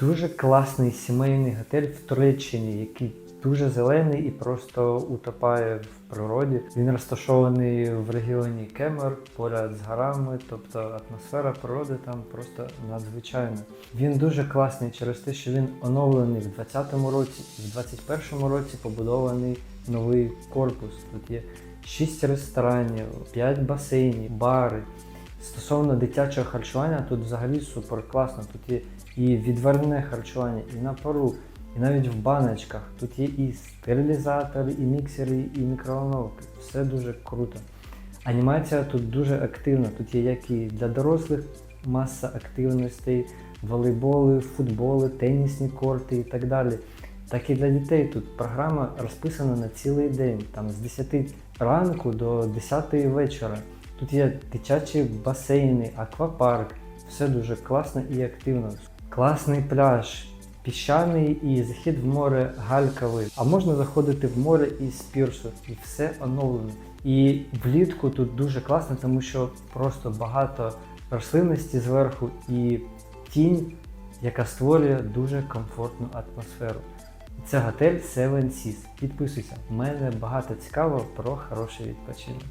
Дуже класний сімейний готель в Туреччині, який дуже зелений і просто утопає в природі. Він розташований в регіоні Кемер, поряд з горами, тобто атмосфера природи там просто надзвичайна. Він дуже класний через те, що він оновлений в 2020 році і в 2021 році побудований новий корпус. Тут є 6 ресторанів, 5 басейнів, бари. Стосовно дитячого харчування, тут взагалі супер класно. Тут є і відварне харчування, і на пару, і навіть в баночках. Тут є і стерилізатори, і міксери, і мікроволновки. Все дуже круто. Анімація тут дуже активна. Тут є як і для дорослих маса активностей, волейболи, футболи, тенісні корти і так далі. Так і для дітей тут програма розписана на цілий день, там з 10 ранку до 10 вечора. Тут є дитячі басейни, аквапарк, все дуже класно і активно. Класний пляж, піщаний і захід в море гальковий. А можна заходити в море із пірсу, і все оновлено. І влітку тут дуже класно, тому що просто багато рослинності зверху і тінь, яка створює дуже комфортну атмосферу. Це готель Seven Seas. Підписуйся, в мене багато цікавого про хороший відпочинок.